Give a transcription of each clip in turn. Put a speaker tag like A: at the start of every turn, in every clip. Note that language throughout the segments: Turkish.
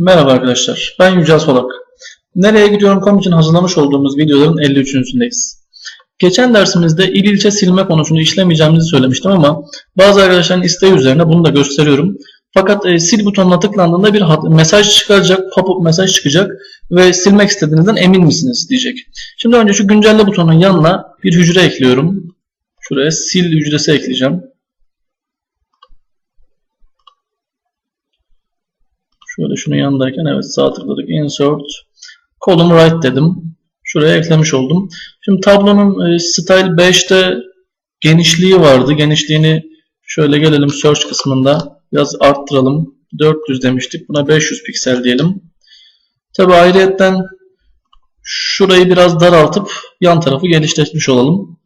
A: Merhaba arkadaşlar, ben Yücel Solak. Nereye gidiyorum.com için hazırlamış olduğumuz videoların 53.sündeyiz. Geçen dersimizde il ilçe silme konusunu işlemeyeceğimizi söylemiştim ama bazı arkadaşların isteği üzerine bunu da gösteriyorum. Fakat e, sil butonuna tıklandığında bir mesaj çıkacak, pop-up mesaj çıkacak ve silmek istediğinizden emin misiniz diyecek. Şimdi önce şu güncelle butonun yanına bir hücre ekliyorum. Şuraya sil hücresi ekleyeceğim. Şöyle şunun yanındayken evet sağ tıkladık. Insert column right dedim. Şuraya eklemiş oldum. Şimdi tablonun e, style 5'te genişliği vardı. Genişliğini şöyle gelelim search kısmında biraz arttıralım. 400 demiştik. Buna 500 piksel diyelim. Tabi ayrıyetten şurayı biraz daraltıp yan tarafı genişletmiş olalım.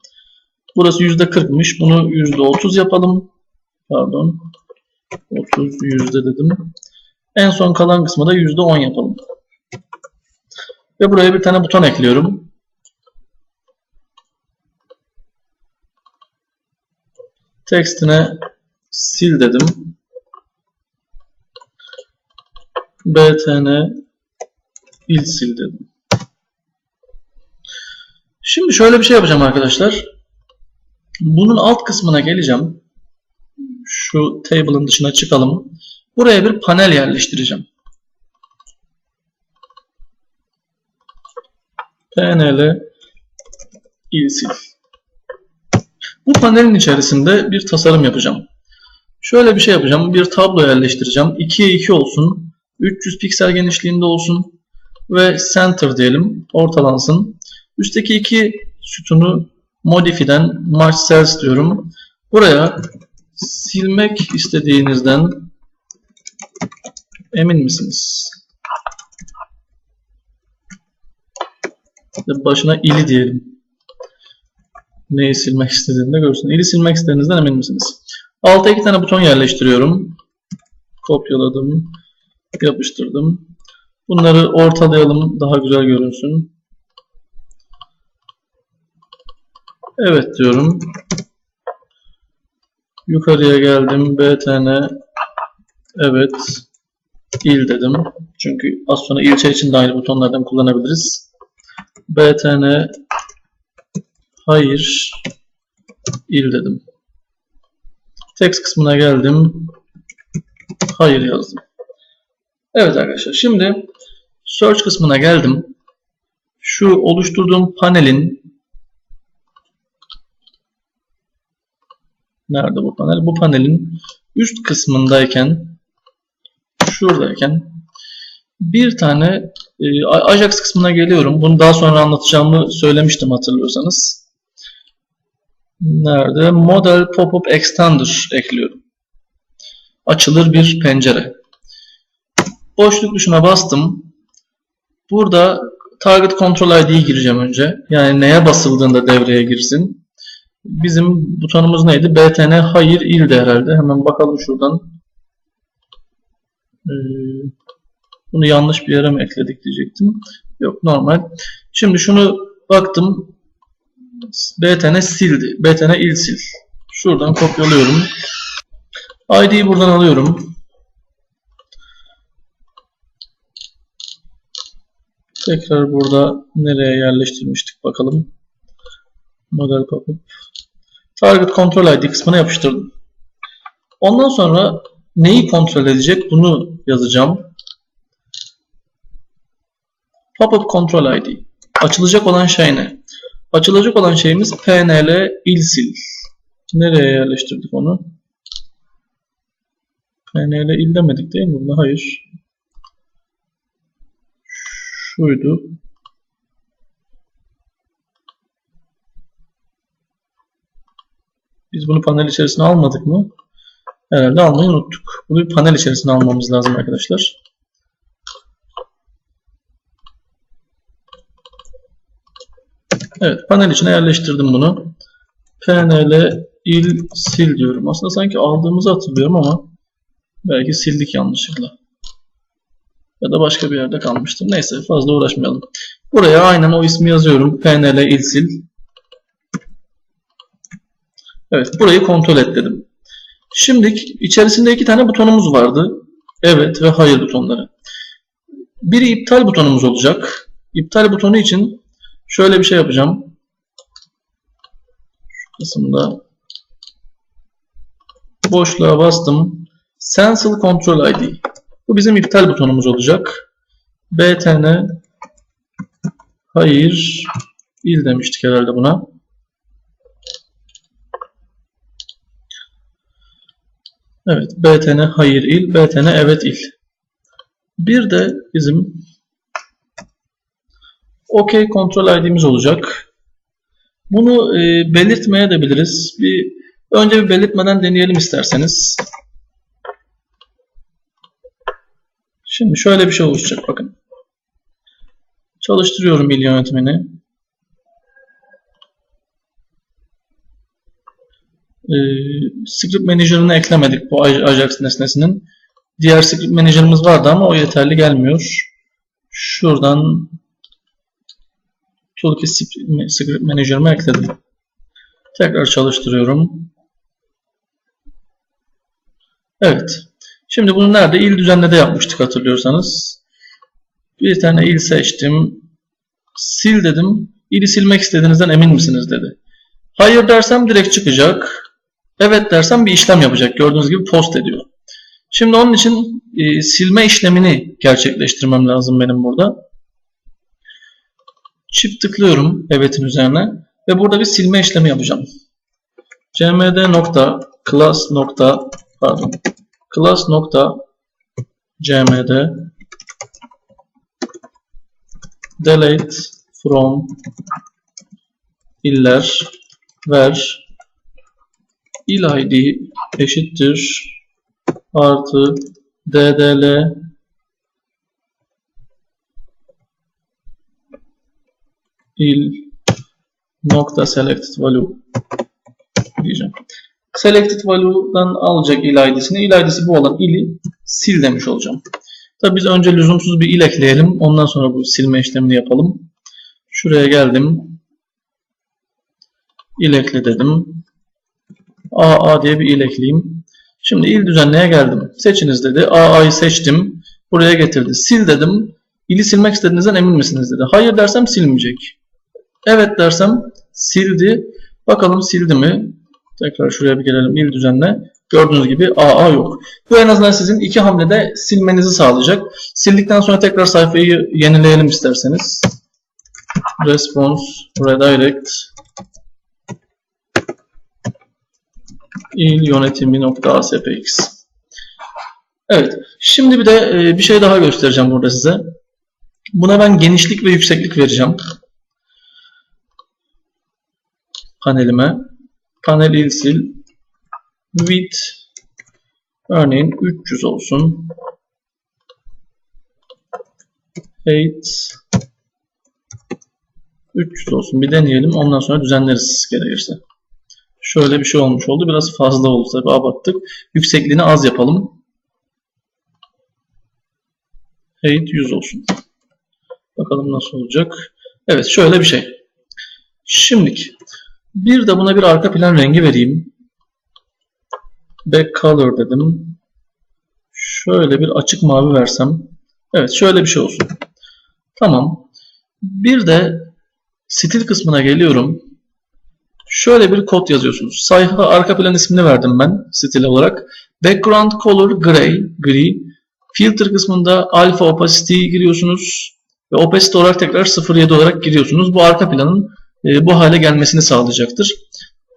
A: Burası %40'mış. Bunu %30 yapalım. Pardon. 30 yüzde dedim. En son kalan kısmı da %10 yapalım. Ve buraya bir tane buton ekliyorum. Tekstine sil dedim. btn il sil dedim. Şimdi şöyle bir şey yapacağım arkadaşlar. Bunun alt kısmına geleceğim. Şu table'ın dışına çıkalım. Buraya bir panel yerleştireceğim. PNL ilsil. Bu panelin içerisinde bir tasarım yapacağım. Şöyle bir şey yapacağım. Bir tablo yerleştireceğim. 2'ye 2 olsun. 300 piksel genişliğinde olsun. Ve center diyelim. Ortalansın. Üstteki iki sütunu modifiden match cells diyorum. Buraya silmek istediğinizden emin misiniz? Başına ili diyelim. Neyi silmek istediğini de görsün. İli silmek istediğinizden emin misiniz? Alta iki tane buton yerleştiriyorum. Kopyaladım. Yapıştırdım. Bunları ortalayalım. Daha güzel görünsün. Evet diyorum. Yukarıya geldim. BTN. Evet. İl dedim. Çünkü az sonra ilçe için de aynı butonlardan kullanabiliriz. BTN hayır il dedim. Text kısmına geldim. Hayır yazdım. Evet arkadaşlar şimdi search kısmına geldim. Şu oluşturduğum panelin nerede bu panel? Bu panelin üst kısmındayken şuradayken bir tane e, Ajax kısmına geliyorum. Bunu daha sonra anlatacağımı söylemiştim hatırlıyorsanız. Nerede? Model Pop-up Extender ekliyorum. Açılır bir pencere. Boşluk tuşuna bastım. Burada Target Control ID'yi gireceğim önce. Yani neye basıldığında devreye girsin. Bizim butonumuz neydi? BTN hayır ildi herhalde. Hemen bakalım şuradan. Ee, bunu yanlış bir yere mi ekledik diyecektim. Yok normal. Şimdi şunu baktım. BTN sildi. BTN il sil. Şuradan kopyalıyorum. ID'yi buradan alıyorum. Tekrar burada nereye yerleştirmiştik bakalım. Model pop-up. Target Control ID kısmına yapıştırdım. Ondan sonra neyi kontrol edecek bunu yazacağım. Pop-up Control ID. Açılacak olan şey ne? Açılacak olan şeyimiz PNL ilsil. Nereye yerleştirdik onu? PNL il demedik değil mi? Bunda hayır. Şuydu. Biz bunu panel içerisine almadık mı? Herhalde almayı unuttuk. Bunu bir panel içerisine almamız lazım arkadaşlar. Evet panel içine yerleştirdim bunu. PNL il sil diyorum. Aslında sanki aldığımızı hatırlıyorum ama belki sildik yanlışlıkla. Ya da başka bir yerde kalmıştır. Neyse fazla uğraşmayalım. Buraya aynen o ismi yazıyorum. PNL il sil. Evet burayı kontrol et dedim. Şimdi içerisinde iki tane butonumuz vardı. Evet ve hayır butonları. Biri iptal butonumuz olacak. İptal butonu için şöyle bir şey yapacağım. Şu kısımda boşluğa bastım. Cancel Control ID. Bu bizim iptal butonumuz olacak. btn hayır il demiştik herhalde buna. Evet, btn hayır il, btn evet il. Bir de bizim OK kontrol ID'miz olacak. Bunu e, belirtmeye de biliriz. Bir önce bir belirtmeden deneyelim isterseniz. Şimdi şöyle bir şey oluşacak bakın. Çalıştırıyorum il yönetimini. Ee, script Manager'ını eklemedik bu Ajax nesnesinin. Diğer script Manager'ımız vardı ama o yeterli gelmiyor. Şuradan Toolkit Script Manager'ımı ekledim. Tekrar çalıştırıyorum. Evet. Şimdi bunu nerede? İl düzenlede yapmıştık hatırlıyorsanız. Bir tane il seçtim. Sil dedim. İli silmek istediğinizden emin misiniz dedi. Hayır dersem direkt çıkacak. Evet dersem bir işlem yapacak. Gördüğünüz gibi post ediyor. Şimdi onun için e, silme işlemini gerçekleştirmem lazım benim burada. Çift tıklıyorum evet'in üzerine ve burada bir silme işlemi yapacağım. cmd nokta class nokta pardon class nokta cmd delete from iller ver il id eşittir artı ddl il nokta selected value diyeceğim. Selected value'dan alacak il id'sini. Il id'si bu olan ili sil demiş olacağım. Tabi biz önce lüzumsuz bir il ekleyelim. Ondan sonra bu silme işlemini yapalım. Şuraya geldim. İl ekle dedim. AA diye bir il ekleyeyim. Şimdi il düzenleye geldim. Seçiniz dedi. AA'yı seçtim. Buraya getirdi. Sil dedim. İli silmek istediğinizden emin misiniz dedi. Hayır dersem silmeyecek. Evet dersem sildi. Bakalım sildi mi? Tekrar şuraya bir gelelim. İl düzenle. Gördüğünüz gibi AA yok. Bu en azından sizin iki hamlede silmenizi sağlayacak. Sildikten sonra tekrar sayfayı yenileyelim isterseniz. Response redirect il yönetimi nokta aspx. Evet. Şimdi bir de e, bir şey daha göstereceğim burada size. Buna ben genişlik ve yükseklik vereceğim. Panelime. Panel il sil. Width örneğin 300 olsun. Height 300 olsun. Bir deneyelim. Ondan sonra düzenleriz gerekirse. Şöyle bir şey olmuş oldu. Biraz fazla oldu tabi abarttık. Yüksekliğini az yapalım. Height 100 olsun. Bakalım nasıl olacak. Evet şöyle bir şey. Şimdilik bir de buna bir arka plan rengi vereyim. Back color dedim. Şöyle bir açık mavi versem. Evet şöyle bir şey olsun. Tamam. Bir de stil kısmına geliyorum. Şöyle bir kod yazıyorsunuz. Sayfa arka plan ismini verdim ben stil olarak. Background color gray, gri. Filter kısmında alpha opacity giriyorsunuz. Ve opacity olarak tekrar 0.7 olarak giriyorsunuz. Bu arka planın e, bu hale gelmesini sağlayacaktır.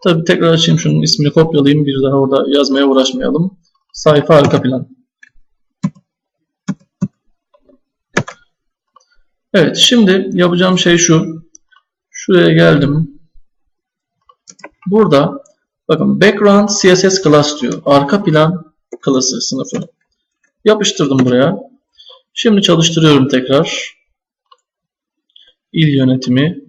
A: Tabi tekrar açayım şunun ismini kopyalayayım. Bir daha orada yazmaya uğraşmayalım. Sayfa arka plan. Evet şimdi yapacağım şey şu. Şuraya geldim. Burada bakın background CSS class diyor. Arka plan klası sınıfı. Yapıştırdım buraya. Şimdi çalıştırıyorum tekrar. İl yönetimi.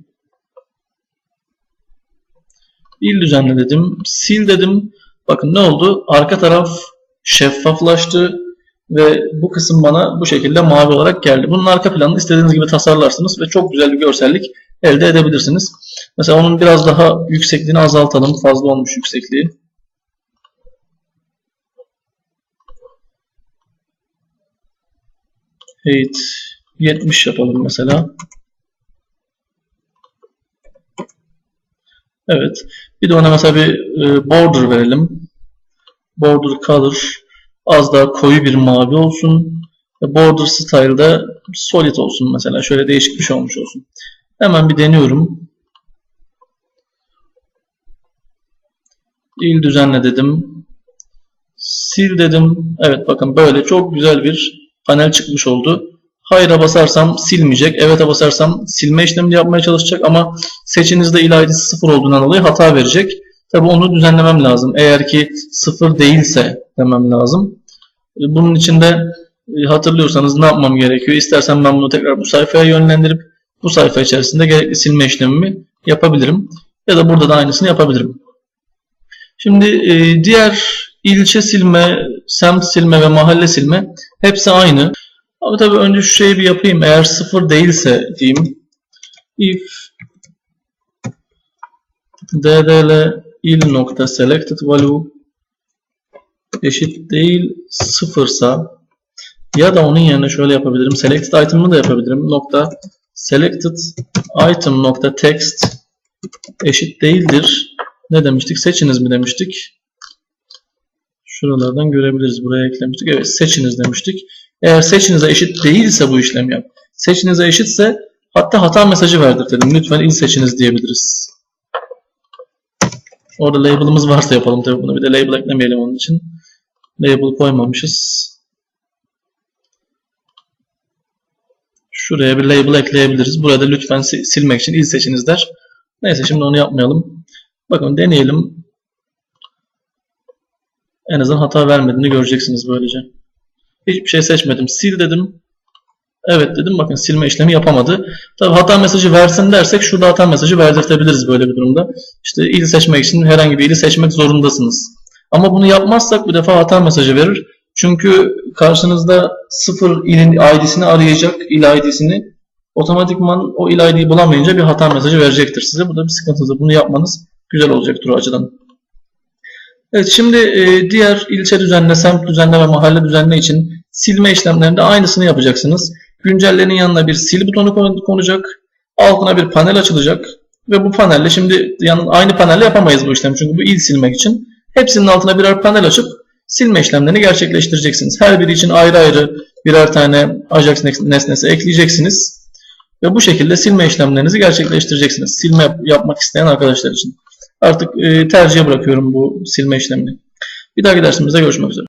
A: İl düzenle dedim. Sil dedim. Bakın ne oldu? Arka taraf şeffaflaştı ve bu kısım bana bu şekilde mavi olarak geldi. Bunun arka planını istediğiniz gibi tasarlarsınız ve çok güzel bir görsellik elde edebilirsiniz. Mesela onun biraz daha yüksekliğini azaltalım. Fazla olmuş yüksekliği. Height 70 yapalım mesela. Evet. Bir de ona mesela bir e, border verelim. Border color az daha koyu bir mavi olsun. Ve Border style'da solid olsun mesela. Şöyle değişik bir şey olmuş olsun. Hemen bir deniyorum. İl düzenle dedim. Sil dedim. Evet bakın böyle çok güzel bir panel çıkmış oldu. Hayır'a basarsam silmeyecek. Evet'e basarsam silme işlemini yapmaya çalışacak ama seçinizde il ID'si 0 olduğundan dolayı hata verecek. Tabi onu düzenlemem lazım. Eğer ki 0 değilse demem lazım. Bunun için de e, hatırlıyorsanız ne yapmam gerekiyor? İstersen ben bunu tekrar bu sayfaya yönlendirip bu sayfa içerisinde gerekli silme işlemimi yapabilirim. Ya da burada da aynısını yapabilirim. Şimdi e, diğer ilçe silme, semt silme ve mahalle silme hepsi aynı. Ama tabii önce şu şeyi bir yapayım. Eğer sıfır değilse diyeyim. If ddl il nokta selected value eşit değil sıfırsa ya da onun yerine şöyle yapabilirim. Selected item'ı da yapabilirim. Nokta selected item nokta text eşit değildir. Ne demiştik? Seçiniz mi demiştik? Şuralardan görebiliriz. Buraya eklemiştik. Evet seçiniz demiştik. Eğer seçinize eşit değilse bu işlem yap. Seçinize eşitse hatta hata mesajı verdir dedim. Lütfen il seçiniz diyebiliriz. Orada label'ımız varsa yapalım tabii bunu. Bir de label eklemeyelim onun için. Label koymamışız. Şuraya bir label ekleyebiliriz. Burada lütfen silmek için il seçiniz der. Neyse şimdi onu yapmayalım. Bakın deneyelim. En azından hata vermediğini göreceksiniz böylece. Hiçbir şey seçmedim. Sil dedim. Evet dedim. Bakın silme işlemi yapamadı. Tabi hata mesajı versin dersek şurada hata mesajı verdirtebiliriz böyle bir durumda. İşte il seçmek için herhangi bir ili seçmek zorundasınız. Ama bunu yapmazsak bu defa hata mesajı verir. Çünkü karşınızda sıfır ilin ID'sini arayacak, il ID'sini. Otomatikman o il ID'yi bulamayınca bir hata mesajı verecektir size. Bu da bir sıkıntıdır. Bunu yapmanız güzel olacaktır o açıdan. Evet şimdi e, diğer ilçe düzenle, semt düzenle ve mahalle düzenle için silme işlemlerinde aynısını yapacaksınız. Güncellerin yanına bir sil butonu konacak. Altına bir panel açılacak. Ve bu panelle şimdi yani aynı panelle yapamayız bu işlemi. Çünkü bu il silmek için. Hepsinin altına birer panel açıp silme işlemlerini gerçekleştireceksiniz. Her biri için ayrı ayrı birer tane Ajax nesnesi ekleyeceksiniz. Ve bu şekilde silme işlemlerinizi gerçekleştireceksiniz. Silme yap yapmak isteyen arkadaşlar için. Artık e, tercihe bırakıyorum bu silme işlemini. Bir dahaki dersimizde görüşmek üzere.